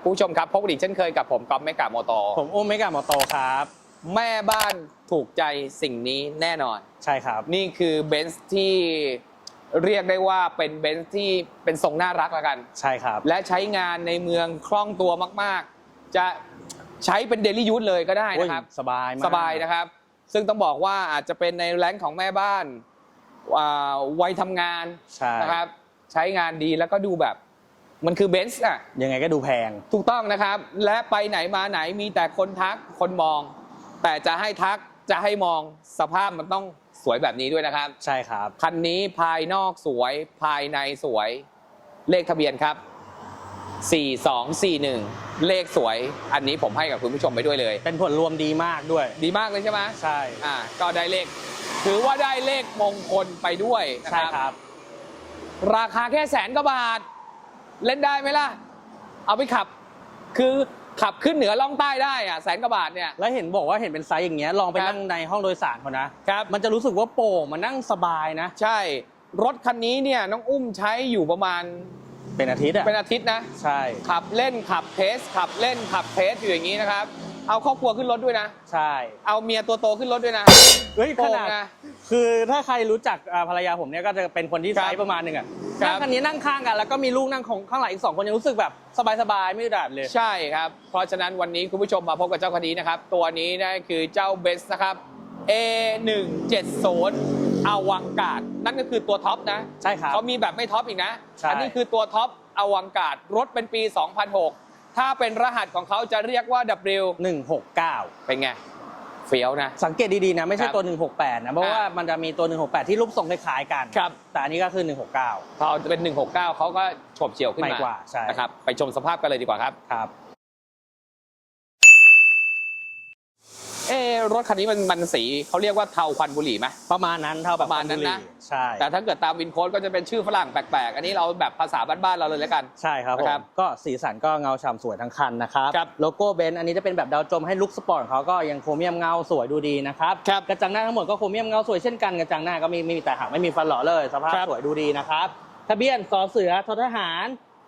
ดีครับคุณผู้ชมครับพบกันอีกเช่นเคยกับผมก๊อฟเมกาโมโตผมอุ้มไม่กับมอโตครับ แม่บ้านถูกใจสิ่งนี้แน่นอน ใช่ครับ นี่คือเบนซ์ที่เรียกได้ว่าเป็นเบนซ์ที่เป็นทรงน่ารักละกัน ใช่ครับ และใช้งานในเมืองคล่องตัวมาก ๆ จะใช้เป็นเดลี่ยู e เลยก็ได้นะครับโอ้ยสบายมากสบายนะครับ ซึ่งต้องบอกว่าอาจจะเป็นในแรงของแม่บ้านอ่าวัยทำงานใช่นะครับ ใช้งานดีแล้วก็ดูแบบ มันคือเบนซ์อะ ยังไงก็ดูแพง ถูกต้องนะครับ และไปไหนมาไหนมีแต่คนทักคนมอง แต่จะให้ทักจะให้มองสภาพมันต้องสวยแบบนี้ด้วยนะครับ ใช่ครับ คันนี้ภายนอกสวยภายในสวย เลขทะเบียนครับ 4241 เลขสวย อันนี้ผมให้กับคุณผู้ชมไปด้วยเลย เป็นผลรวมดีมากด้วย ดีมากเลยใช่ไหมใช่ อ่า ก็ได้เลข ถือว่าได้เลขมงคลไปด้วยนะใช่ครับครับราคาแค่แสนกว่าบาท เล่นได้ไหมล่ะ เอาไปขับ คือขับขึ้นเหนือล่องใต้ได้อะแสนกว่าบาทเนี่ย แล้วเห็นบอกว่าเห็นเป็นไซส์อย่างเงี้ยลองไปครับนั่งในห้องโดยสารเขานะครับ มันจะรู้สึกว่าโปร่งมันนั่งสบายนะ ใช่ รถคันนี้เนี่ยน้องอุ้มใช้อยู่ประมาณเป็นอาทิตย์อะเป็นอาทิตย์นะ ใช่ขับเล่นขับเทส ขับเล่นขับเทสอยู่อย่างนี้นะครับ เอาครอบครัวขึ้นรถด้วยนะ ใช่เอาเมียตัวโตขึ้นรถด้วยนะเฮ้ยขโป่งนาดนะ คือถ้าใครรู้จักอ่าภรรยาผมเนี่ยก็จะเป็นคนที่ครับไซส์ประมาณหนึ่งอะครับ นั่งคันนี้นั่งข้างกัน แล้วก็มีลูกนั่งของข้างหลังอีกสองคนยังรู้สึกแบบสบายๆไม่อึดอัดเลย ใช่ครับ เพราะฉะนั้นวันนี้คุณผู้ชมมาพบกับเจ้าคันนี้นะครับ ตัวนี้นะคือเจ้าเบสนะครับ A170 อวังกาดนั่นก็คือตัวท็อปนะใช่ครับเขามีแบบไม่ท็อปอีกนะ ใช่ อันี้คือตัวท็อปอวังกาดรถเป็นปี 2006 ถ้าเป็นรหัสของเขาจะเรียกว่า W หนึ่งหกเก้าเป็นไง เฟี้ยวนะ สังเกตดีๆนะ ไม่ใช่ครับตัว 168 นะ เพราะอ่าว่ามันจะมีตัว 168 ที่รูปทรงคล้ายๆกัน ครับ แต่อันนี้ก็คือ 169 พอเป็น 169 เขาก็โฉบเฉี่ยวขึ้นไม่มากว่าใช่นะครับ ไปชมสภาพกันเลยดีกว่าครับ ครับ เอะรถคันนี้มันมันสีเขาเรียกว่าเทาควันบุหรี่ไหม ประมาณนั้นเท่าแบบประมาณนั้นนะบุรีใช่แต่ถ้าเกิดตามวินโค้ดก็จะเป็นชื่อฝรั่งแปลกๆ อันนี้เราแบบภาษาบ้านๆเราเลยแล้วกัน ใช่ครับผนะครัมบก็สีสันก็เงาฉ่ำสวยทั้งคันนะครับครับโลโก้เบนซ์อันนี้จะเป็นแบบดาวจมให้ลุคสปอร์ตของเขาก็ยังโครเมียมเงาสวยดูดีนะครับครับ กระจังหน้าทั้งหมดก็โครเมียมเงาสวยเช่นกันกระจังหน้าก็มีไม่มีแต่หางไม่มีฟันหล่อเลยสภาพครับ สวยดูดีนะครับทะเบียนสอเสือททหาร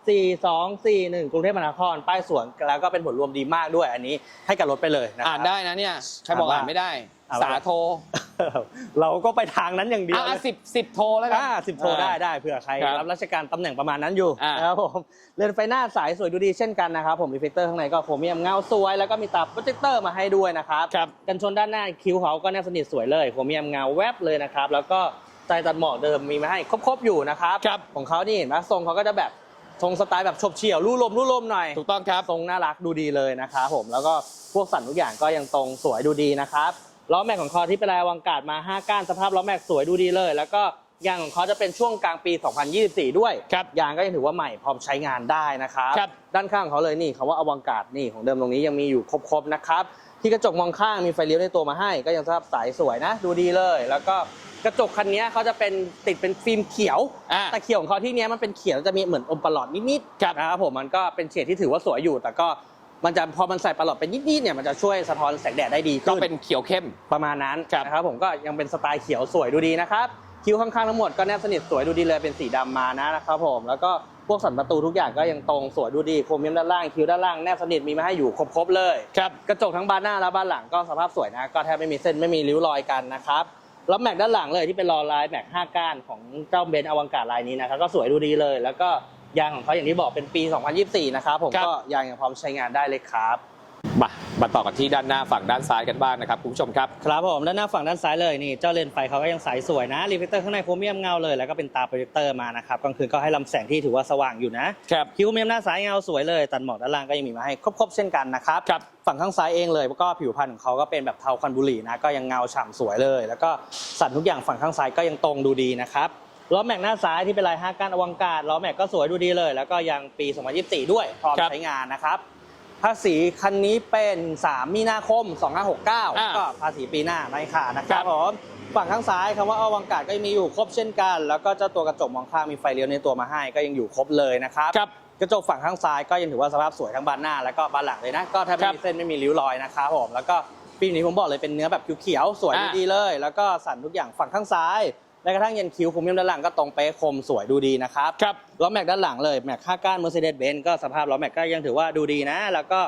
4241 กรุงเทพมหานคร ป้ายสวนแล้วก็เป็นผลรวมดีมากด้วยอันนี้ให้กับรถไปเลยนะคอ่ารันได้นะเนี่ยใครบอกอ่านไม่ได้ อ่านว่า สาโทเราก็ไปทางนั้นอย่างเดียวอ่าเลยสิบสิบโทแล้วกัน อ่าสิบโทรได้ได้เผื่อใครครับรับราชการตำแหน่งประมาณนั้นอยู่อ่าน นะครับผมเรือนไฟหน้าสายสวยดูดีเช่นกันนะครับผมรีเฟกเตอร์ข้างในก็โครเมียมเงาสวย แล้วก็มีตาโปรเจคเตอร์มาให้ด้วยนะครับ ครับ กันชนด้านหน้าคิ้วเขาก็แนบสนิทสวยเลยโครเมียมเงาแวบเลยนะครับ แล้วก็ใจตัดหมอกเดิมมีมาให้ครบๆอยู่นะครับ ครับ ของเขานี่เห็นไหมทรงเขาก็จะแบบ ทรงสไตล์แบบฉบเฉี่ยวลู่ลมลู่ลมหน่อยถูกต้องครับ ทรงน่ารักดูดีเลยนะครับผมแล้วก็พวกสันทุกอย่างก็ยังตรงสวยดูดีนะครับล้อแม็กของเขาที่เป็นลายอวังกาดมา 5 ก้านสภาพล้อแม็กสวยดูดีเลย แล้วก็ยางของเขาจะเป็นช่วงกลางปี 2024 ด้วย ครับยางก็ยังถือว่าใหม่พร้อมใช้งานได้นะครับครับ ด้านข้างของเขาเลยนี่คำว่าอวังกาดนี่ของเดิมตรงนี้ยังมีอยู่ครบๆนะครับที่กระจกมองข้างมีไฟเลี้ยวในตัวมาให้ ก็ยังสภาพใสสวยนะ ดูดีเลย แล้วก็ กระจกคันนี้เขาจะเป็นติดเป็นฟิล์มเขียว อ่าแต่เขียวของเขาที่เนี้ยมันเป็นเขียวแล้วจะมีเหมือนอมประหลอดนิดๆครับนะครับผมมันก็เป็นเฉดที่ถือว่าสวยอยู่ แต่ก็มันจะพอมันใส่ประหลอดเป็นนิดๆเนี่ยมันจะช่วยสะท้อนแสงแดดได้ดีก็ขึ้นเป็นเขียวเข้ม ประมาณนั้นครับ นะครับผมก็ยังเป็นสไตล์เขียวสวยดูดีนะครับคิ้วข้างๆทั้งหมดก็แนบสนิทสวยดูดีเลยเป็นสีดำมานะนะครับผมแล้วก็พวกสันประตูทุกอย่างก็ยังตรงสวยดูดีโครเมียมด้านล่างคิ้วด้านล่างแนบสนิทมีมาให้อยู่ครบๆเลย ครับ กระจกทั้งบานหน้าและบานหลังก็สภาพสวยนะ ก็แทบไม่มีเส้นไม่มีริ้วรอยกันนะครับ แล้วแม็กด้านหลังเลยที่เป็นรอลายแม็ก5ก้านของเจ้าเบนซ์อวังกาศลายนี้นะครับก็สวยดูดีเลย แล้วก็ยางของเขาอย่างที่บอกเป็นปี 2024 นะครับผมครับก็ยางยังพร้อมใช้งานได้เลยครับ มามาต่อกันที่ด้านหน้าฝั่งด้านซ้ายกันบ้างนะครับคุณผู้ชมครับ ครับผมด้านหน้าฝั่งด้านซ้ายเลยนี่เจ้าเลนส์ไฟเขาก็ยังใสสวยนะรีเฟกเตอร์ข้างในโครเมียมเงาเลยแล้วก็เป็นตาโปรเจคเตอร์มานะครับกลางคืนก็ให้ลำแสงที่ถือว่าสว่างอยู่นะครับคิ้วเมียมหน้าซ้ายเงาสวยเลย ตัดหมอกด้านล่างก็ยังมีมาให้ครบๆเช่นกันนะครับครับฝั่งข้างซ้ายเองเลยก็ผิวพรรณของเขาก็เป็นแบบเทาควันบุหรี่นะก็ยังเงาฉ่ำสวยเลย แล้วก็สันทุกอย่างฝั่งข้างซ้ายก็ยังตรงดูดีนะครับล้อแม็กหน้าซ้ายที่เป็นลายห้าก้านอวังกาศล้อแม็กก็สวยดูดีเลย แล้วก็ยังปี 2024 ด้วยพร้อมครับใช้งานนะครับ ภาษีคันนี้เป็น 3 มีนาคม 2569 ก็ภาษีปีหน้าไม่ขาดนะคครัรับบผมฝั่งข้างซ้ายคำว่าอวังกาศก็ยังมีอยู่ครบเช่นกัน แล้วก็เจ้าตัวกระจกมองข้างมีไฟเลี้ยวในตัวมาให้ก็ยังอยู่ครบเลยนะครับครับกระจกฝั่งข้างซ้ายก็ยังถือว่าสภาพสวยทั้งบานหน้า แล้วก็บานหลังเลยนะ ก็แทบครัไม่บมีเส้นไม่มีริ้วรอยนะครับผมแล้วก็ปีนี้ผมบอกเลยเป็นเนื้อแบบเขียวๆสวยอ่าดีๆเลย แล้วก็สันทุกอย่างฝั่งข้างซ้าย แม้กระทั่งยันคิ้วโครเมียมด้านหลังก็ตรงเป๊ะคมสวยดูดีนะครับครับล้อแม็กด้านหลังเลยแม็กค่าก้าน Mercedes-Benz ก็สภาพล้อแม็กก็ยังถือว่าดูดีนะ แล้วก็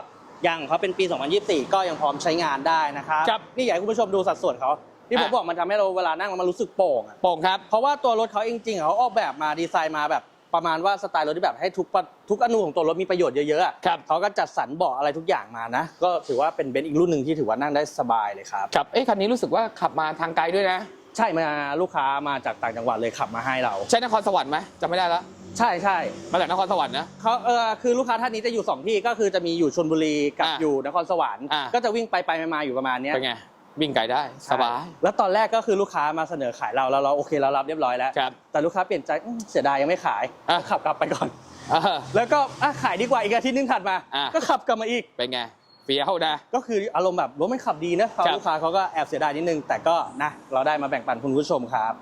ยางของเขาเป็นปี 2024 ก็ยังพร้อมใช้งานได้นะครับครับนี่อยากให้คุณผู้ชมดูสัดส่วนเขาที่ผมอะ บอกมันทำให้เราเวลานั่งแล้วมันรู้สึกโป่งอะ โป่งครับ เพราะว่าตัวรถเขาจริงๆเขาออกแบบมาดีไซน์มาแบบประมาณว่าสไตล์รถที่แบบให้ทุกปะทุกอนูของตัวรถมีประโยชน์เยอะๆอะครับ เขาก็จัดสรรเบาะอะไรทุกอย่างมานะ ก็ถือว่าเป็นเบนซ์อีกรุ่นหนึ่งที่ถือว่านั่งได้สบายเลยครับ ครับเอ๊ะคันนี้รู้สึกว่าขับมาทางไกลด้วยนะ ใช่มาลูกค้ามาจากต่างจังหวัดเลยขับมาให้เรา ใช่นครสวรรค์ไหมจำไม่ได้แล้วใช่ใช่มาจากนครสวรรค์นะ เขาเออคือลูกค้าท่านนี้จะอยู่สองที่ก็คือจะมีอยู่ชลบุรีกับอ่าอยู่นครสวรรค์อ่าก็จะวิ่งไปไปมาๆอยู่ประมาณเนี้ยเป็นไงวิ่งไกลได้สบายแล้วตอนแรกก็คือลูกค้ามาเสนอขายเราแล้วเราโอเคเรารับเรียบร้อยแล้ว ครับ แต่ลูกค้าเปลี่ยนใจอื้อเสียดายยังไม่ขาย อะ ขับกลับไปก่อน เออ แล้วก็อะขายดีกว่าอีกอาทิตย์นึงถัดมา อะ ก็ขับกลับมาอีก เป็นไง เฟี้ยวนะ ก็คืออารมณ์แบบรถมันขับดีนะครับลูกค้าเขาก็แอบเสียดายนิดนึง แต่ก็นะเราได้มาแบ่งปันคุณผู้ชมครับ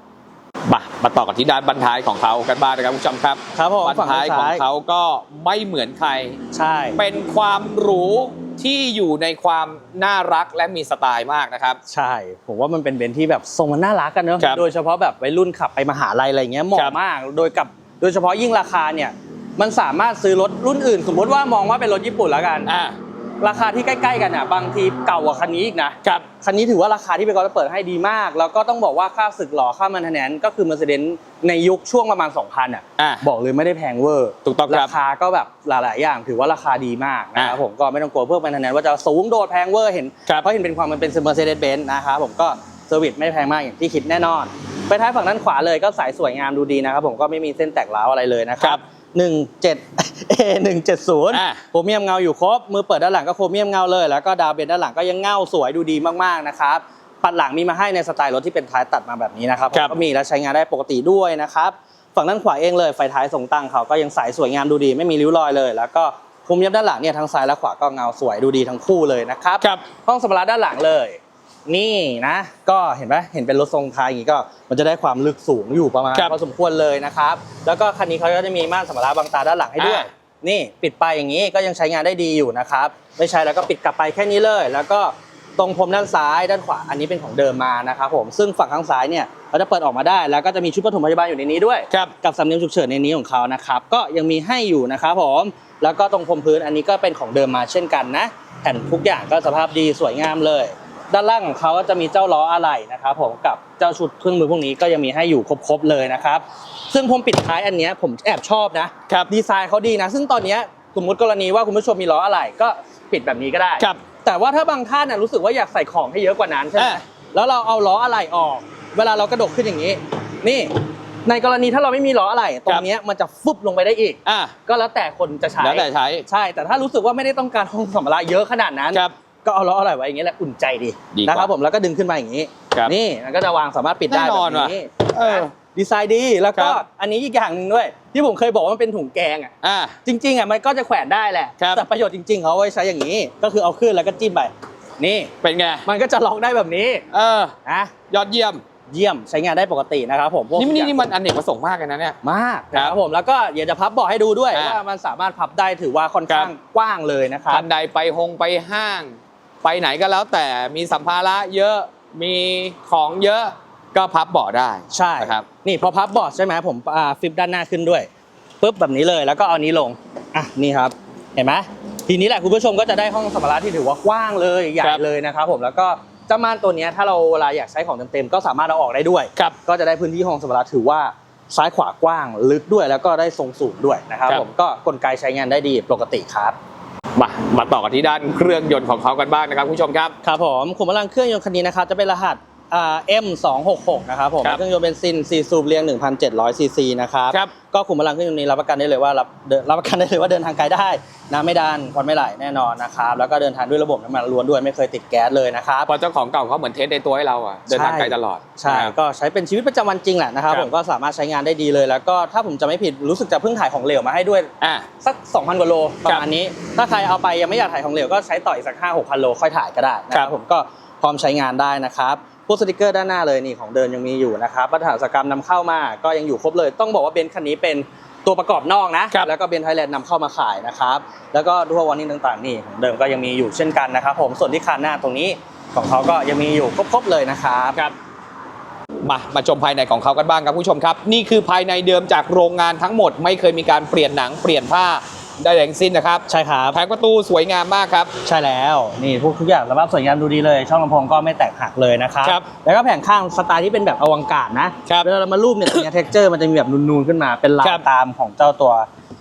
มามาต่อกันที่ด้านบันท้ายของเขากันบ้างนะครับคุณผู้ชมครับครับผมบันฝั่งท้ายของซ้ายเขาก็ไม่เหมือนใครใช่ เป็นความหรูที่อยู่ในความน่ารักและมีสไตล์มากนะครับ ใช่ ผมว่ามันเป็นเบนซ์ที่แบบทรงมันน่ารักกันเนอะครับโดยเฉพาะแบบวัยรุ่นขับไปมหาลัยอะไรเงี้ยเหมาะครับมาก โดยกับโดยเฉพาะยิ่งราคาเนี่ยมันสามารถซื้อรถรุ่นอื่น สมมติว่ามองว่าเป็นรถญี่ปุ่นแล้วกันอ่า ราคาที่ใกล้ๆกันอะบางทีเก่ากว่าคันนี้อีกนะครับคันนี้ถือว่าราคาที่เป็นกอล์ฟเปิดให้ดีมาก แล้วก็ต้องบอกว่าค่าศึกหล่อค่ามันแทนก็คือ Mercedes ในยุคช่วงประมาณ 2,000อะอ่าบอกเลยไม่ได้แพงเวอร์ถูกต้องครับราคาก็แบบหลายๆอย่าง ถือว่าราคาดีมากนะครับอ่าผมก็ไม่ต้องกลัวเพิ่มมันแทนว่าจะสูงโดดแพงเวอร์เห็นครับเพราะเห็นเป็นความมันเป็น Mercedes Benz นะครับผมก็เซอร์วิสไม่แพงมากอย่างที่คิดแน่นอน ไปท้ายฝั่งด้านขวาเลยก็สายสวยงามดูดีนะครับผมก็ไม่มีเส้นแตกร้าวอะไรเลยนะคครัรับ บหนึ่งเจ็ดเอหนึ่งเจ็ดศูนย์อ่าโครเมียมเงาอยู่ครบ มือเปิดด้านหลังก็โครเมียมเงาเลย แล้วก็ดาวเบนด้านหลังก็ยังเงาสวยดูดีมากๆนะครับปัดหลังมีมาให้ในสไตล์รถที่เป็นท้ายตัดมาแบบนี้นะครับครับก็มีและใช้งานได้ปกติด้วยนะครับฝั่งด้านขวาเองเลยไฟท้ายทรงตั้งเขาก็ยังใสสวยงามดูดีไม่มีริ้วรอยเลย แล้วก็โครเมียมด้านหลังเนี่ยทั้งซ้ายและขวาก็เงาสวยดูดีทั้งคู่เลยนะครับครับห้องสัมภาระด้านหลังเลย นี่นะ ก็เห็นไหมเห็นเป็นรถทรงไทยอย่างนี้ก็มันจะได้ความลึกสูงอยู่ประมาณครับ พอสมควรเลยนะครับ แล้วก็คันนี้เขาก็จะมีม่านสัมภาระบังตาด้านหลังให้ด้วยอ่านี่ปิดไปอย่างนี้ก็ยังใช้งานได้ดีอยู่นะครับ ไม่ใช้แล้วก็ปิดกลับไปแค่นี้เลย แล้วก็ตรงพรมด้านซ้ายด้านขวาอันนี้เป็นของเดิมมานะครับผมซึ่งฝั่งข้างซ้ายเนี่ยเราจะเปิดออกมาได้ แล้วก็จะมีชุดปฐมพยาบาลอยู่ในนี้ด้วย ครับ กับสำเนียงฉุกเฉินในนี้ของเขานะครับ ก็ยังมีให้อยู่นะครับผม แล้วก็ตรงพรมพื้นอันนี้ก็เป็นของเดิมมาเช่นกันนะแผ่นทุกอย่างก็สภาพดีสวยงามเลย ด้านล่างของเขาก็จะมีเจ้าล้ออะไหล่นะครับผมกับเจ้าชุดเครื่องมือพวกนี้ก็ยังมีให้อยู่ครบๆเลยนะครับ ซึ่งผมปิดท้ายอันเนี้ยผมแอบชอบนะครับดีไซน์เขาดีนะ ซึ่งตอนเนี้ยสมมติกรณีว่าคุณผู้ชมมีล้ออะไหล่ก็ปิดแบบนี้ก็ได้ครับแต่ว่าถ้าบางท่านน่ะรู้สึกว่าอยากใส่ของให้เยอะกว่านั้นใช่ไหมอ่าแล้วเราเอาล้ออะไหล่ออก เวลาเรากระดกขึ้นอย่างนี้ นี่ในกรณีถ้าเราไม่มีล้ออะไหล่ตรงเนี้ยมันจะฟุบลงไปได้อีกอ่าก็แล้วแต่คนจะใช้แล้วแต่ใช้ ใช่ แต่ถ้ารู้สึกว่าไม่ได้ต้องการห้องสัมภาระเยอะขนาดนั้นครับ ก็เอาล้ออะไหล่ไว้อย่างนี้แหละอุ่นใจดีดีกว่านะครับผมแล้วก็ดึงขึ้นมาอย่างนี้ครับนี่มันก็จะวางสามารถปิดได้แน่แบนอนบว่ะ นี้เออนะดีไซน์ดีแล้วก็ครับ อันนี้อีกอย่างหนึ่งด้วย ที่ผมเคยบอกว่ามันเป็นถุงแกงอะอ่า จริงๆอะมันก็จะแขวนได้แหละครับ แต่ประโยชน์จริงๆ เขาเอาไว้ใช้อย่างนี้ ก็คือเอาขึ้นแล้วก็จิ้มไปนี่ เป็นไง มันก็จะล็อกได้แบบนี้เออ นะยอดเยี่ยม เยี่ยมใช้งานได้ปกตินะครับผมพวกนี่มันทุกนี่อย่างนี่มันอันเนกประสงค์มากเลยนะเนี่ย มากครับนะครับผมแล้วก็เดี๋ยวจะพับเบาะให้ดูด้วยอ่าว่ามันสามารถพับได้ถือว่าค่อนข้างครับ กว้างเลยนะครับ ท่านใดไปฮงไปห้าง ไปไหนก็แล้วแต่มีสัมภาระเยอะมีของเยอะก็พับเบาะได้ใช่นะครับนี่พอพับเบาะใช่ไหมผมอ่าฟลิปด้านหน้าขึ้นด้วยปุ๊บแบบนี้เลยแล้วก็เอานี้ลงอะนี่ครับเห็นไหมทีนี้แหละคุณผู้ชมก็จะได้ห้องสัมภาระที่ถือว่ากว้างเลยใหญ่ครับเลยนะครับผมแล้วก็เจ้าม่านตัวเนี้ยถ้าเราเวลาอยากใช้ของเต็มๆก็สามารถเอาออกได้ด้วยครับก็จะได้พื้นที่ห้องสัมภาระถือว่าซ้ายขวากว้างลึกด้วยแล้วก็ได้ทรงสูงด้วยนะครับครับผมก็กลไกใช้งานได้ดีปกติครับ มามาต่อกันที่ด้านเครื่องยนต์ของเขากันบ้างนะครับคุณผู้ชมครับ ครับผมขุมพลังเครื่องยนต์คันนี้นะครับจะเป็นรหัส อ่า M266 นะครับผมครับเครื่องยนต์เบนซิน4สูบเรียง 1,700ซีซีนะครับ ครับ ก็ขุมพลังเครื่องยนต์นี้รับประกันได้เลยว่ารับเดินรับประกันได้เลยว่าเดินทางไกลได้น้ำไม่ดันควันไม่ไหลแน่นอนนะครับแล้วก็เดินทางด้วยระบบน้ำมันล้วนด้วยไม่เคยติดแก๊สเลยนะครับ พอเจ้าของเก่าเขาเหมือนเทสในตัวให้เราอะเดินทางไกลตลอดใช่นะครับ ก็ใช้เป็นชีวิตประจำวันจริงแหละนะครับครับ ผมก็สามารถใช้งานได้ดีเลย แล้วก็ถ้าผมจะไม่ผิดรู้สึกจะเพิ่งถ่ายของเหลวมาให้ด้วยอ่าสัก 2,000กว่าโลประมาณนี้ ถ้าใครเอาไปยังไม่อยากถ่ายของเหลวก็ใช้ต่ออีกสัก5 6 0 0โลค่อยถ่ายก็ได้นะคครัรับบ ผมก็พร้อมใช้งานได้นะครับพ วกสติกเกอร์ด้านหน้าเลยนี่ของเดินยังมีอยู่นะครับมาตรฐานอุตสาหกรรมนำเข้ามาก็ยังอยู่ครบเลย ต้องบอกว่าเบนซ์คันนี้เป็นตัวประกอบนอกนะครับแล้วก็เบนซ์ไทยแลนด์นำเข้ามาขายนะครับ แล้วก็ทั่ววันนี้ต่างๆ นี่ของเดิมก็ยังมีอยู่เช่นกันนะครับผม ส่วนที่คานหน้าตรงนี้ของเขาก็ยังมีอยู่ครบๆเลยนะครับครับมา มาชมภายในของเขากันบ้างครับคุณผู้ชมครับ นี่คือภายในเดิมจากโรงงานทั้งหมด ไม่เคยมีการเปลี่ยนหนังเปลี่ยนผ้า ได้แรงสิ้นนะครับใช่ครับแผงประตูสวยงามมากครับ ใช่แล้วนี่พวกทุกอย่างสภาพสวยงามดูดีเลย ช่องลำโพงก็ไม่แตกหักเลยนะครับครับแล้วก็แผงข้างสไตล์ที่เป็นแบบอวังการนะครับเวลาเรามารูปเนี่ยตรงเนี้เท็กเจอร์มันจะมีแบบนูนๆขึ้นมาเป็นลาครัยบตามของเจ้าตัว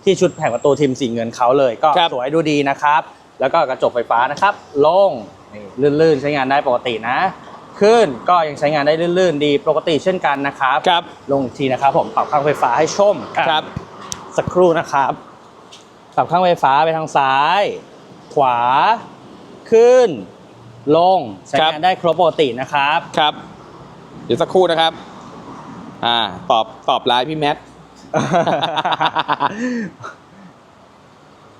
ที่ชุดแผงประตูทีมสีเงินเขาเลย ก็ครับสวยดูดีนะครับ แล้วก็กระจกไฟฟ้านะครับโล่งนี่ลื่นๆใช้งานได้ปกตินะขึ้นก็ยังใช้งานได้ลื่นๆ ดีปกติเช่นกันนะครับครับลงอีกทีนะครับผมปรับข้างไฟฟ้าให้ชมครับสักครู่นะครับ ปรับข้างไฟฟ้าไปทางซ้าย ขวา ขึ้น ลง ใช้ครับงานได้ครบปกตินะครับ ครับ เดี๋ยวสักครู่นะครับ อ่า ตอบตอบไลน์พี่แมท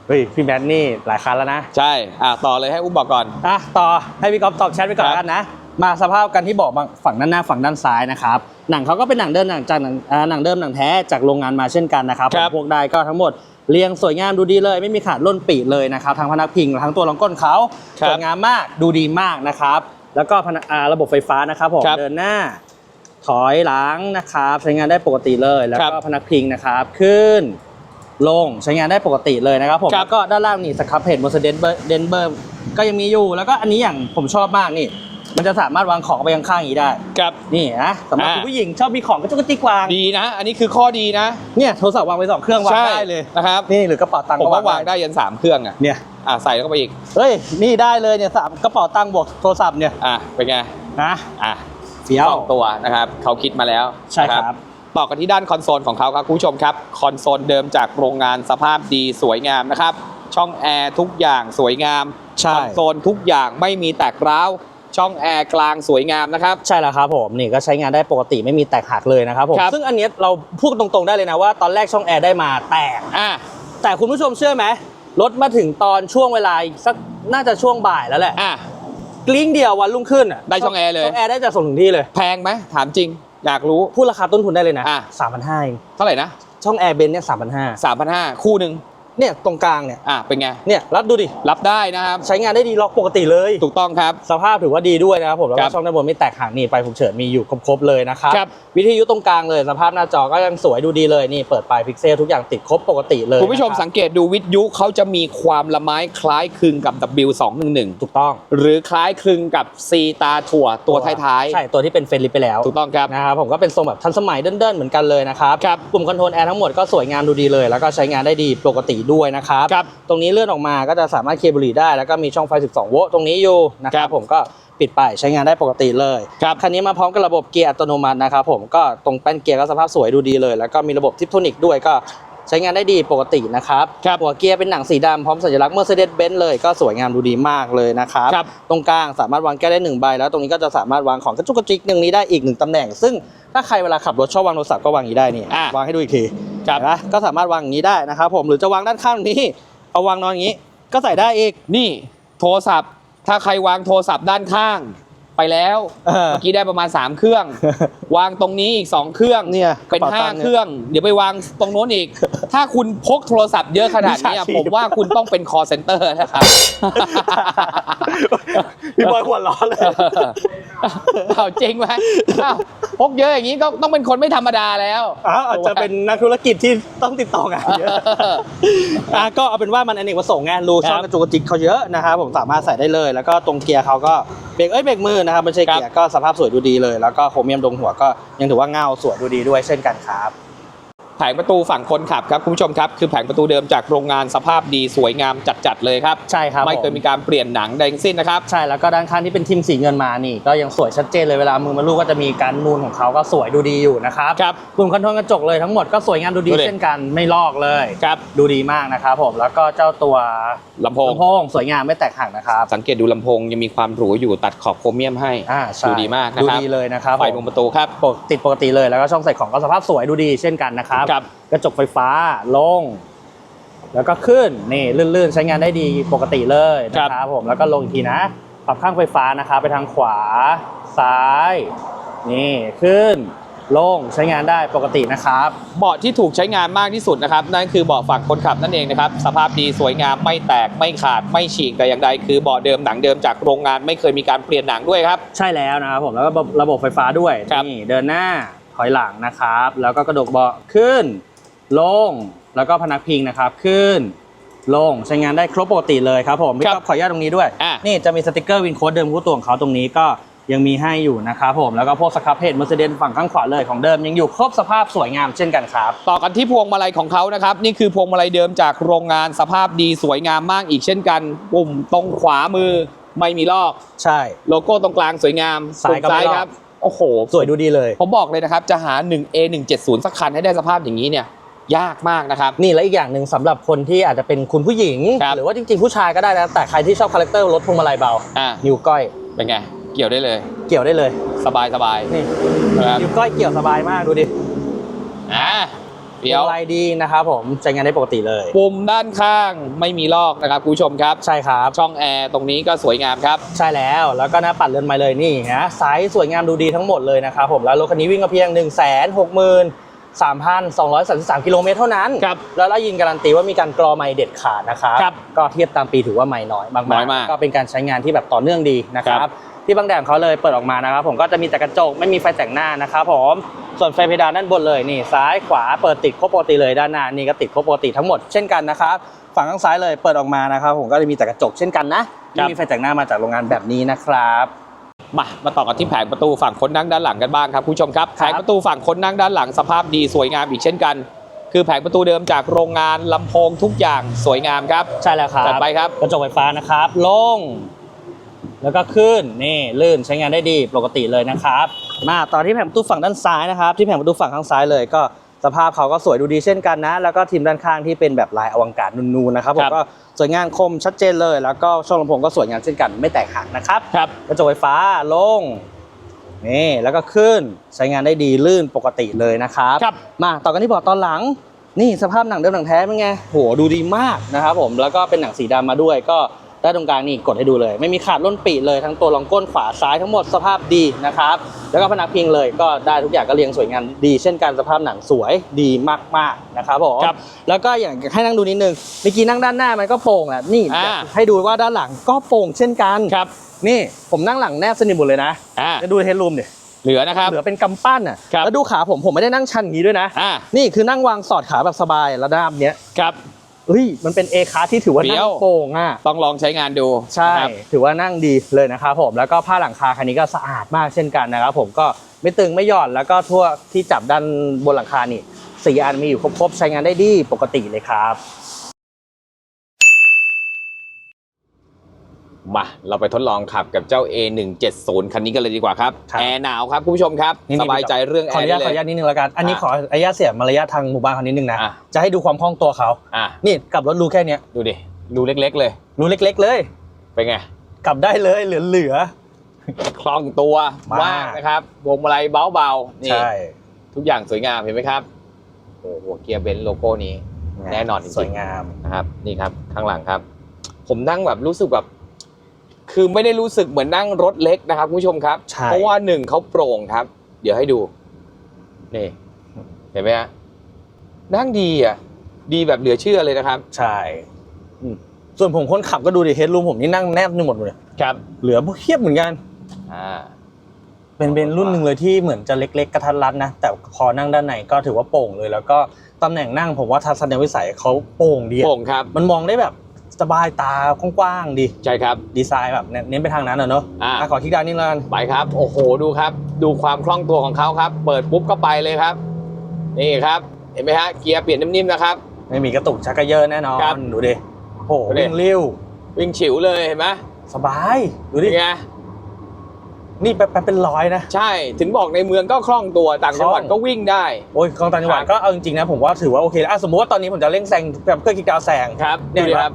เฮ้ย พี่แมทนี่หลายคันแล้วนะ ใช่ อ่าต่อเลยให้อุ้มบอกก่อน อะ ต่อ ให้พี่ก๊อฟตอบแชทไปก่อนครับแล้วกันนะ มาสภาพกันที่บอกบางฝั่งด้านหน้าฝั่งด้านซ้ายนะครับ หนังเขาก็เป็นหนังเดิมหนังจากหนังอ่าหนังเดิมหนังแท้จากโรงงานมาเช่นกันนะครับครับผมพวกได้ก็ทั้งหมด เรียงสวยงามดูดีเลย ไม่มีขาดล่นปีเลยนะครับทั้งพนักพิงทั้งตัวรองก้นเขาครับสวยงามมากดูดีมากนะครับ แล้วก็พนักอ่าระบบไฟฟ้านะครับผมครับเดินหน้า ถอยหลังนะครับใช้งานได้ปกติเลย แล้วครัก็บพนักพิงนะครับขึ้น ลงใช้งานได้ปกติเลยนะครับผมครับ แล้วก็ด้านล่างนี่สครับเพจมอร์เซเดสเดนเบอร์ก็ยังมีอยู่ แล้วก็อันนี้อย่างผมชอบมากนี่ มันจะสามารถวางของไปข้างๆอย่างนี้ได้ ครับ นี่นะสำหรับอ่า คุณผู้หญิงชอบมีของกระจุกกระจิกวางดีนะ อันนี้คือข้อดีนะเนี่ยโทรศัพท์วางไปสองเครื่องวางใช่ได้เลย นะครับ นี่หรือกระเป๋าตังค์ผมก็ว่าวางได้ยันสามเครื่องอะเนี่ยอ่าใส่เข้าไปอีก เฮ้ยนี่ได้เลยเนี่ยสามกระเป๋าตังค์บวกโทรศัพท์เนี่ยอะเป็นไง นะอะเฟี้ยว สองตัวนะครับเขาคิดมาแล้วใช่ครับ นะต่อกันที่ด้านคอนโซลของเขาครับคุณผู้ชมครับ คอนโซลเดิมจากโรงงานสภาพดีสวยงามนะครับ ช่องแอร์ทุกอย่างสวยงามใช่คอนโซลทุกอย่างไม่มีแตกร้าว ช่องแอร์กลางสวยงามนะครับ ใช่แล้วครับผมนี่ก็ใช้งานได้ปกติไม่มีแตกหักเลยนะครับผมครับ ซึ่งอันเนี้ยเราพูดตรงๆได้เลยนะว่าตอนแรกช่องแอร์ได้มาแตก อะ แต่คุณผู้ชมเชื่อไหมรถมาถึงตอนช่วงเวลาสักน่าจะช่วงบ่ายแล้วแหละอะ กลิ้งเดียววันรุ่งขึ้นอะได้ช่องแอร์เลย ช่องแอร์ได้จะส่งถึงที่เลย แพงไหมถามจริง อยากรู้ พูดราคาต้นทุนได้เลยนะอะ สามพันห้าเท่าไหร่นะช่องแอร์เบนเนี่ยสามพันห้าสามพันห้าคู่หนึ่ง เนี่ยตรงกลางเนี่ยอะเป็นไงเนี่ยรับดูดิรับได้นะครับใช้งานได้ดีล็อกปกติเลยถูกต้องครับ สภาพถือว่าดีด้วยนะครับผมแล้วครัก็บช่องด้านบนไม่แตกหักนี่ไฟฉุกเฉินมีอยู่ครบๆเลยนะครับครับวิทยุตรงกลางเลยสภาพหน้าจอก็ยังสวยดูดีเลยนี่เปิดปลายพิกเซลทุกอย่างติดครบปกติเลยคุณผู้ชมนะครับสังเกตดูวิทยุเขาจะมีความละไม้คล้ายคลึงกับ W211 ถูกต้อง หรือคล้ายคลึงกับ C ตาถั่วตัวท้ายใช่ตัวที่เป็นเฟรนลิปไปแล้วๆถูกต้องครับนะครับผมก็เป็นทรงแบบทันสมัยเดินๆเหมือนกันเลยนะครับครับปุ่มคอนโทรลแอร์ทั้งหมดก็สวยงามดูดีเลย แล้วก็ใช้งานได้ดีปกติด้วยนะครับ ครับตรงนี้เลื่อนออกมาก็จะสามารถเคลียร์บุหรี่ได้ แล้วก็มีช่องไฟ 12 โวลต์ตรงนี้อยู่นะคครัรับบผมก็ปิดไปใช้งานได้ปกติเลยครับ คันนี้มาพร้อมกับระบบเกียร์อัตโนมัตินะครับผมก็ตรงแป้นเกียร์ก็สภาพสวยดูดีเลย แล้วก็มีระบบทิปโทนิกด้วยก็ ใช้งานได้ดีปกตินะครับครับหัวเกียร์เป็นหนังสีดำพร้อมสัญลักษณ์ Mercedes-Benz เลยก็สวยงามดูดีมากเลยนะครับครับตรงกลางสามารถวางแก้วได้หนึ่งใบแล้วตรงนี้ก็จะสามารถวางของกระจุกกระจิกหนึ่งนี้ได้อีกหนึ่งตำแหน่ง ซึ่งถ้าใครเวลาขับรถชอบวางโทรศัพท์ก็วางอย่างนี้ได้นี่อะวางให้ดูอีกทีครับเห็นปะก็สามารถวางอย่างนี้ได้นะครับผมหรือจะวางด้านข้างนี้ เอาวางนอนอย่างนี้ ก็ใส่ได้อีกนี่โทรศัพท์ ถ้าใครวางโทรศัพท์ด้านข้าง ไปแล้ว เออ เมื่อกี้ได้ประมาณ 3 เครื่อง วางตรงนี้อีก 2 เครื่องเนี่ยเป็นกระเป๋าตังค์5เนี่ยเครื่อง เดี๋ยวไปวางตรงโน้นอีก ถ้าคุณพกโทรศัพท์เยอะขนาดนี้มิจฉาชีพ ผมว่าคุณต้องเป็น call center นะครับ พี่บอยหัวร้อนเลย เอาจริงไหมอ้าวพกเยอะอย่างนี้ก็ต้องเป็นคนไม่ธรรมดาแล้ว อ้าวอาจจะเป็นนักธุรกิจที่ต้องติดต่องานเยอะ อะก็เอาเป็นว่ามันอเนกประสงค์ไงรูช่องครับกระจุกกระจิกเขาเยอะนะครับผมสามารถใส่ได้เลย แล้วก็ตรงเกียร์เขาก็เบรกเอ้ยเบรกมือนะครับไม่ใช่ครับเกียร์ก็สภาพสวยดูดีเลย แล้วก็โครเมียมดงหัวก็ยังถือว่าเงาสวยดูดีด้วยเช่นกันครับแผงประตูฝั่งคนขับครับคุณผู้ชมครับคือแผงประตูเดิมจากโรงงานสภาพดีสวยงามจัดๆเลยครับใช่ครับไม่เคยผมีการเปลี่ยนหนังใดทั้งสิ้นนะครับใช่แล้วก็ด้านข้างที่เป็นทิมสีเงินมานี่ ก็ยังสวยชัดเจนเลยเวลามือมาลูกก็จะมีการนูนของเขาก็สวยดูดีอยู่นะครับครับปุ่มคอนโทรลกระจกเลยทั้งหมดก็สวยงามดูดีดูดิเช่นกันไม่ลอกเลยครับดูดีมากนะครับผมแล้วก็เจ้าตัวลำโพงลำโพงสวยงามไม่แตกหักนะครับสังเกตดูลำโพงยังมีความหรูอยู่ตัดขอบโครเมียมให้อ่าใช่ดูดีมากนะดูครับดีเลยนะครับไฟผมมุมประตูครับปกติดปกติเลยแล้วก็ช่องใส่ของก็สภาพสวยดูดีเช่นกันนะครับครับกระจกไฟฟ้าลง แล้วก็ขึ้นนี่ลื่นๆ ใช้งานได้ดีปกติเลยนะครับผมแล้วก็ลงอีกทีนะ ปรับข้างไฟฟ้านะครับไปทางขวาซ้าย นี่ขึ้นโล่งใช้งานได้ปกตินะครับ เบาะที่ถูกใช้งานมากที่สุดนะครับ นั่นคือเบาะฝั่งคนขับนั่นเองนะครับ สภาพดีสวยงามไม่แตกไม่ขาดไม่ฉีกแต่อย่างใดคือเบาะเดิมหนังเดิมจากโรงงานไม่เคยมีการเปลี่ยนหนังด้วยครับ ใช่แล้วนะครับผมแล้วก็ระบบไฟฟ้าด้วยครับนี่เดินหน้า ถอยหลังนะครับ แล้วก็กระดกเบาะขึ้น ลง แล้วก็พนักพิงนะครับ ขึ้น ลงใช้งานได้ครบปกติเลยครับผมพี่ครับก๊อฟขออนุญาตตรงนี้ด้วย อะ นี่จะมีสติกเกอร์วินโค้ดเดิมคู่ตัวของเขาตรงนี้ก็ยังมีให้อยู่นะครับผมแล้วก็พวกสครับเพจม r ร์เซเดนฝั่งข้างขวาเลยของเดิมยังอยู่ครบสภาพสวยงามเช่นกันครับ ต่อกันที่พวงมาลัยของเขานะครับ นี่คือพวงมาลัยเดิมจากโรงงานสภาพดีสวยงามมากอีกเช่นกันปุ่มตรงขวามือไม่มีลอก ใช่ โลโก้ตรงกลางสวยงามซ้ายก็ไม่ปุ่มลอก ครับ โอ้โห สวยดูดีเลย ผมบอกเลยนะครับจะหา 1 A 1 7 0 สักคันให้ได้สภาพอย่างนี้เนี่ยยากมากนะครับ นี่และอีกอย่างหนึ่งสำหรับคนที่อาจจะเป็นคุณผู้หญิงครับหรือว่าจริงๆผู้ชายก็ได้นะแต่ใครที่ชอบคาแรคเตอร์รถพวงมาลัยเบาอ่านิ้วก้อยเป็นไง เกี่ยวได้เลย เกี่ยวได้เลย สบายสบายนี่นะครับนิ้วก้อยเกี่ยวสบายมากดูดิอ่าพ เดี๋ยววงมาลัยดีนะครับผมใช้งานได้ปกติเลย ปุ่มด้านข้างไม่มีลอกนะครับคุณผู้ชมครับ ใช่ครับ ช่องแอร์ตรงนี้ก็สวยงามครับ ใช่แล้วแล้วก็หน้าปัดเรือนไม้เลยนี่นะไซส์สวยงามดูดีทั้งหมดเลยนะครับผมแล้วรถคันนี้วิ่งมาเพียง 1 6 3 3,233กิโลเมตรเท่านั้นครับแล้วได้ยินการันตีว่ามีการกรอไม้เด็ดขาดนะครับครับ ก็เทียบตามปีถือว่าไม่น้อยมากๆน้อยมากก็เป็นการใช้งานที่แบบต่อเนื่องดีนะคครัรับบ ที่บางแดดเขาเลยเปิดออกมานะครับผมก็จะมีแต่กระจกไม่มีไฟแต่งหน้านะครับผมส่วนไฟเพดานด้านบนเลยนี่ซ้ายขวาเปิดติดครบปกติเลยด้านหน้านี่ก็ติดครบปกติทั้งหมดเช่นกันนะครับฝั่งข้างซ้ายเลยเปิดออกมานะครับผมก็จะมีแต่กระจกเช่นกันนะไม่มีไฟแต่งหน้ามาจากโรงงานแบบนี้นะครับมามาต่อกันที่แผงประตูฝั่งคนนั่งด้านหลังกันบ้างครับคุณผู้ชมครับคแผรับงประตูฝั่งคนนั่งด้านหลังสภาพดีสวยงามอีกเช่นกัน คือแผงประตูเดิมจากโรงงานลำโพงทุกอย่างสวยงามครับ ใช่แล้วครับจัดไปครับกระจกไฟฟ้านะครับลง แล้วก็ขึ้นนี่ลื่นใช้งานได้ดีปกติเลยนะครับ มาต่อที่แผงประตูฝั่งด้านซ้ายนะครับ ที่แผงประตูฝั่งข้างซ้ายเลยก็สภาพเขาก็สวยดูดีเช่นกันนะ แล้วก็ทีมด้านข้างที่เป็นแบบลายอวังการนูนๆนะครับผครัมบก็สวยงามคมชัดเจนเลย แล้วก็ช่องลำโพงก็สวยงามเช่นกันไม่แตกหักนะครับครับกระจกไฟฟ้าลงนี่แล้วก็ขึ้นใช้งานได้ดีลื่นปกติเลยนะครับครับมาต่อกันที่เบาะตอนหลังนี่สภาพหนังเดิมหนังแท้เป็นไงโหดูดีมากนะครับผมแล้วก็เป็นหนังสีดำมาด้วยก็ ได้ตรงกลางนี่กดให้ดูเลย ไม่มีขาดล้นปีเลยทั้งตัวรองก้นขวาซ้ายทั้งหมดสภาพดีนะครับ แล้วก็พนักพิงเลยก็ได้ทุกอย่างก็เรียงสวยงามดีเช่นกันสภาพหนังสวยดีมากๆนะครับผมครับแล้วก็อย่างให้นั่งดูนิดนึงเมื่อกี้นั่งด้านหน้ามันก็โป่งแหละนี่อ่าให้ดูว่าด้านหลังก็โป่งเช่นกันครับ นี่ผมนั่งหลังแนบสนิทหมดเลยนะอ่าจะดูเฮดรูมดิเหลือนะครับเหลือเป็นกำปั้นอะครับแล้วดูขาผมผมไม่ได้นั่งชันอย่างนี้ด้วยนะอ่านี่คือนั่งวางสอดขาแบบสบายระดับเนี้ยครับ เฮ้ยมันเป็นเอคาที่ถือว่าเดี๋นั่ยวงโป่งอะต้องลองใช้งานดูใช่นะครับ ถือว่านั่งดีเลยนะครับผมแล้วก็ผ้าหลังคาคันนี้ก็สะอาดมากเช่นกันนะครับผมก็ไม่ตึงไม่หย่อนแล้วก็ทั่วที่จับด้านบนหลังคานี่สี่อันมีอยู่ครบๆใช้งานได้ดีปกติเลยครับ มาเราไปทดลองขับกับเจ้า A170 คันนี้กันเลยดีกว่าครับครับแอร์หนาวครับคุณผู้ชมครับนี่สบายใจเรื่องแอขออร์นุญาตขอได้อนุเลญายตนิดนึงแล้วกัน อันนี้อะขออนุญาตเสียมารยาททางหมู่บ้านเขานิดนึงนะอะจะให้ดูความคล่องตัวเขาอะนี่กลับรถรูแค่เนี้ยดูดิดูเล็ก ๆ เลย รูเล็ก ๆ เลย เป็นไง กลับได้เลยเหลือคล่องตัวมากมากนะครับพวงมาลัยเบาๆๆนี่ทุกอย่างสวยงามเห็นไหมครับโอ้โหหัวเกียร์เบนซ์โลโก้นี้ แน่นอนจริงๆสวยงามนะครับนี่ครับข้างหลังครับ ผมนั่งแบบรู้สึกแบบ คือไม่ได้รู้สึกเหมือนนั่งรถเล็กนะครับคุณผู้ชมครับ ใช่ เพราะว่าหนึ่งเขาโปร่งครับ เดี๋ยวให้ดู นี่ เห็นไหมฮะนั่งดีอะ ดีแบบเหลือเชื่อเลยนะครับ ใช่อืม ส่วนผมคนขับก็ดูดิเฮดรูมผมนี่นั่งแนบนี่หมดเลยครับ เหลือเทียบเหมือนกัน อ่า เป็นเบนซ์รุ่นหนึ่งเลยที่เหมือนจะเล็กๆกระทัดรัดนะ แต่พอนั่งด้านในก็ถือว่าโป่งเลย แล้วก็ตำแหน่งนั่งผมว่าทัศนวิสัยเขาโป่งดีอะโป่งครับ มันมองได้แบบ สบายตากว้างๆดีใช่ครับ ดีไซน์แบบเน้นเน้นไปทางนั้นอะเนอะอ่า อะขอคลิกดาวนี่แล้วกันไปครับ โอ้โหดูครับ ดูความคล่องตัวของเขาครับ เปิดปุ๊บก็ไปเลยครับ นี่ครับ เห็นไหมฮะเกียร์เปลี่ยนนิ่มๆนะครับ ไม่มีกระตุกชักกระเยอะแน่นอครันบดูดิโอ้โหดูดิ วิ่งเร็ววิ่งฉิวเลยเห็นไหมสบายดูดิเป็นไงนี่แป๊บๆเป็นร้อยนะ ใช่ถึงบอกในเมืองก็คล่องตัวต่างจังหวัดคล่อง ก็วิ่งได้ โอ้ยของต่างจังหวัดครับ ก็เอาจริงๆนะผมว่าถือว่าโอเคแล้วอะสมมติว่าตอนนี้ผมจะเร่งแซงแบบเครื่องคิกดาวแซง ครับเนี่ยดูดิครับ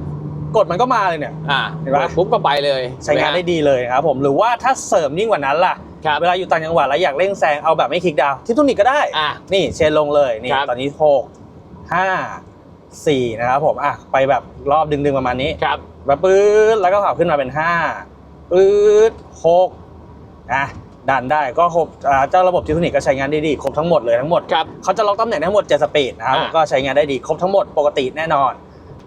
กดมันก็มาเลยเนี่ย อ่าเห็นปะปิดปุ๊บก็ไปเลยใช้งานได้เห็หมดีเลยครับผมหรือว่าถ้าเสริมยิ่งกว่านั้นล่ะ ครับเวลาอยู่ต่างจังหวัดแล้วอยากเร่งแซงเอาแบบไม่คลิกดาวน์ที่ทุนิกก็ได้ อะ นี่เชนลงเลยนี่ครับ ตอนนี้หกห้าสี่นะครับผมอะไปแบบรอบดึงๆประมาณนี้ครับ แบบปื๊ดแล้วก็ขับขึ้นมาเป็นห้าปื๊ดหกอะดันได้ก็ครบอ่าเจ้าระบบทิวนิกก็ใช้งานได้ดีครบทั้งหมดเลยทั้งหมด ครับ เขาจะล็อกตำแหน่งได้ทั้งหมด7สปีดนะครับอ่า ก็ใช้งานได้ดีครบทั้งหมดปกติแน่นอน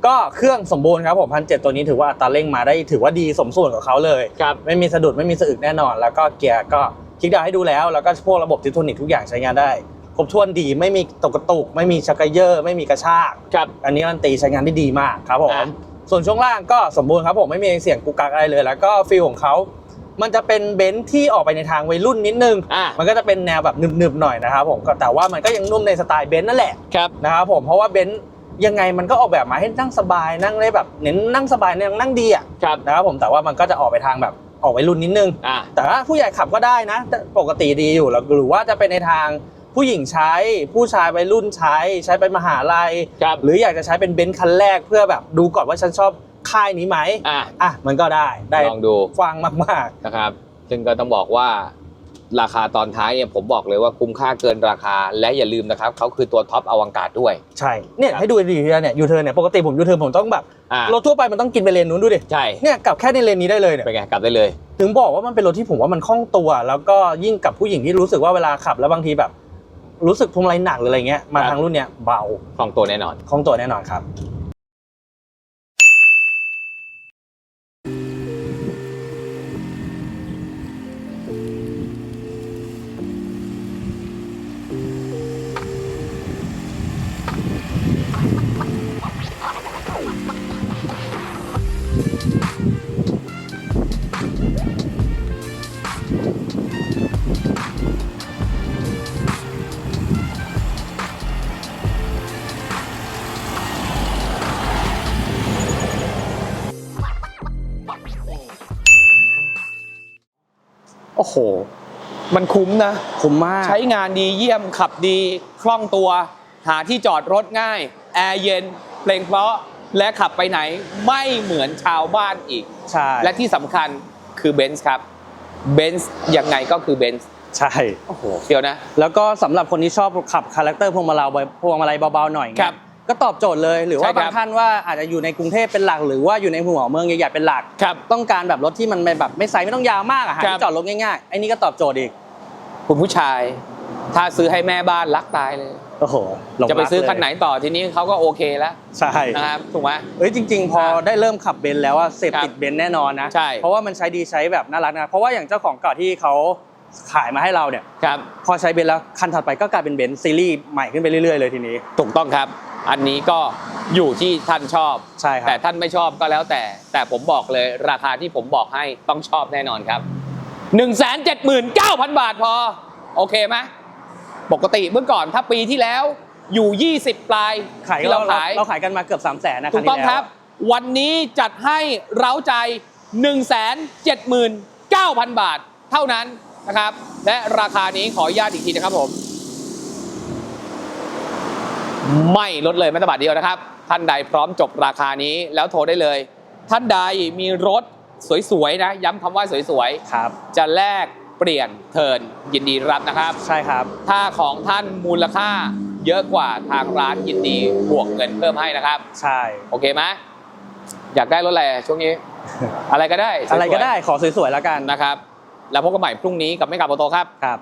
ก็เครื่องสมบูรณ์ครับผมพันเตัวนี้ถือว่าอัตราเร่งมาได้ถือว่าดีสมส่วนกับเขาเลย ครับ ไม่มีสะดุดไม่มีสะอึกแน่นอน แล้วก็เกียร์ก็คลิกดาวน์ให้ดูแล้ว แล้วก็พวกระบบทิวนิกทุกอย่างใช้งานได้ ครบถ้วนดีไม่มีตกกระตุก ไม่มีชักกระเยอะไม่มีกระชาก ครับ อันนี้การันตีใช้งานได้ดีมากครับผมอะ ส่วนช่วงล่างก็สมบูรณ์ครับผมไม่มีเสียงกุกกักอะไรเลย แล้วก็ฟีลของเขา มันจะเป็นเบนซ์ที่ออกไปในทางวัยรุ่นนิดนึง อ่ามันก็จะเป็นแนวแบบหนึบๆหน่อยนะครับผมก็แต่ว่ามันก็ยังนุ่มในสไตล์เบนซ์นั่นแหละ ครับ นะครับผมเพราะว่าเบนซ์ ยังไงมันก็ออกแบบมาให้นั่งสบายนั่งได้แบบเน้นนั่งสบายนั่งนั่งดีอะครับนะครับผมแต่ว่ามันก็จะออกไปทางแบบออกวัยรุ่นนิดนึงอ่าแต่ว่าผู้ใหญ่ขับก็ได้นะแต่ปกติดีอยู่แล้วหรือว่าจะเป็นในทางผู้หญิงใช้ ผู้ชายวัยรุ่นใช้ ใช้ไปมหาลัยครับหรืออยากจะใช้เป็นเบนซ์คันแรกเพื่อแบบดูก่อนว่าฉันชอบค่ายนี้ไหมอ่าอะมันก็ได้ได้ลองดูฟังมากนะครับ ซึ่งก็ต้องบอกว่า ราคาตอนท้ายเนี่ยผมบอกเลยว่าคุ้มค่าเกินราคา และอย่าลืมนะครับเขาคือตัวท็อปอวังการด้วยๆใช่เนี่ยให้ดูดีๆเนี่ยยูเทิร์นเนี่ยปกติผมยูเทิร์นผมต้องแบบอ่ารถทั่วไปมันต้องกินไปเลนนู้นดูดิใช่เนี่ยกลับแค่ในเลนนี้ได้เลยเนี่ยเป็นไงกลับได้เลย ถึงบอกว่ามันเป็นรถที่ผมว่ามันคล่องตัว แล้วก็ยิ่งกับผู้หญิงที่รู้สึกว่าเวลาขับ แล้วบางทีแบบ รู้สึกพวงมาลัยหนักหรืออะไรเงี้ยมาครับทางรุ่นเนี้ยเบาคล่องตัวแน่นอน คล่องตัวแน่นอนครับ โอ้โห มันคุ้มนะ คุ้มมาก ใช้งานดีเยี่ยมขับดีคล่องตัว หาที่จอดรถง่าย แอร์เย็น เพลงเพราะและขับไปไหนไม่เหมือนชาวบ้านอีก ใช่ และที่สำคัญคือเบนซ์ครับเบนซ์ยังไงก็คือเบนซ์ใช่ โอ้โหเดียวนะ แล้วก็สำหรับคนที่ชอบขับคาแรคเตอร์พวงมาลัยพวงมาลัยเบาๆหน่อยเงี้ยครับ ก็ตอบโจทย์เลยหรือว่าใช่ครับบางท่านว่าอาจจะอยู่ในกรุงเทพเป็นหลัก หรือว่าอยู่ในหัวเมืองใหญ่ๆเป็นหลัก ครับต้องการแบบรถที่มันแบบไม่ไซส์ไม่ต้องยาวมากอะหาครับ ที่จอดรถง่ายๆไอ้นี่ก็ตอบโจทย์อีกคุณผู้ชาย ถ้าซื้อให้แม่บ้านรักตายเลย โอ้โหหลงจะไปรักซื้อเลยคันไหนต่อทีนี้เขาก็โอเคแล้วใช่นะครับถูกไหม เอ้ยจริง ๆ พอได้เริ่มขับเบนซ์แล้วว่าเสพครับติดเบนซ์แน่นอนนะใช่ เพราะว่ามันใช้ดีใช้แบบน่ารักนะเพราะว่าอย่างเจ้าของเก่าที่เขาขายมาให้เราเนี่ย ครับ พอใช้เบนซ์แล้วคันถัดไปก็กลายเป็นเบนซ์ซีรีส์ใหม่ขึ้นไปเรื่อยๆเลยทีนี้ ถูกต้องครับ อันนี้ก็อยู่ที่ท่านชอบ ใช่ครัแต่บท่านไม่ชอบก็แล้วแต่ แต่ผมบอกเลยราคาที่ผมบอกให้ต้องชอบแน่นอนครับ 1 7 9 0 0 0 บาทพอ โอเคไหมปกติเมื่อก่อนถ้าปีที่แล้วอยู่ 20 ปลายขายที่เราเราขายเราขายกันมาเกือบ3 0 0แสนนะถูกต้องนที่คแล้วรับ วันนี้จัดให้เร้าใจ 1 7 9 0 0 0 บาท เท่านั้นนะครับ และราคานี้ขออนุญาตอีกทีนะครับผม ไม่ลดเลยแม้แต่บาทเดียวนะครับ ท่านใดพร้อมจบราคานี้แล้วโทรได้เลย ท่านใดมีรถสวยๆนะ ย้ำคำว่าสวยครับ ๆ จะแลกเปลี่ยนเทิร์นยินดีรับนะครับ ใช่ครับ ถ้าของท่านมูลค่าเยอะกว่าทางร้านยินดีบวกเงินเพิ่มให้นะครับ ใช่ โอเคไหมอยากได้รถอะไรช่วงนี้ อะไรก็ได้สวยๆอะไรก็ได้ขอสวยๆแล้วกันนะครับ แล้วพบกันใหม่พรุ่งนี้กับไม่กับโอโตครับ ครับ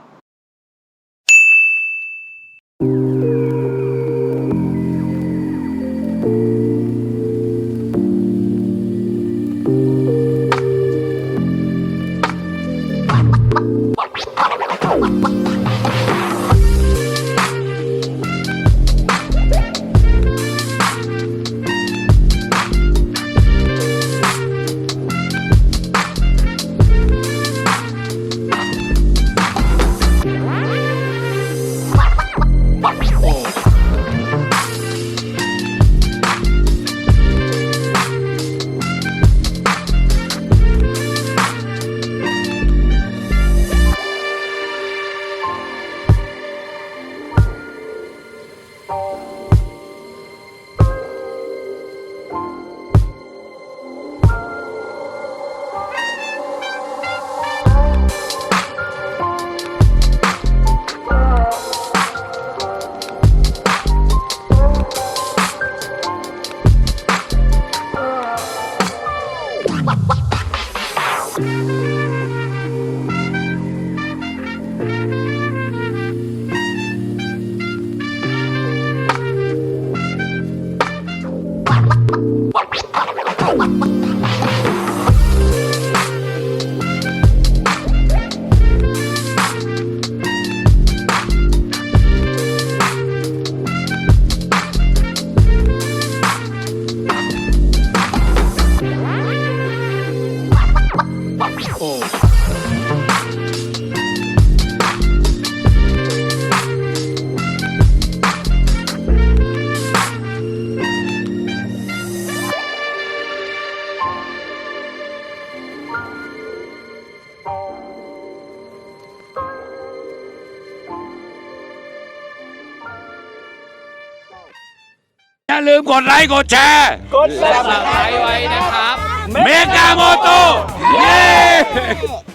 ดไลค์กดแชร์กดและสไครต์ไว้นะครับ เมกาโมโตเย้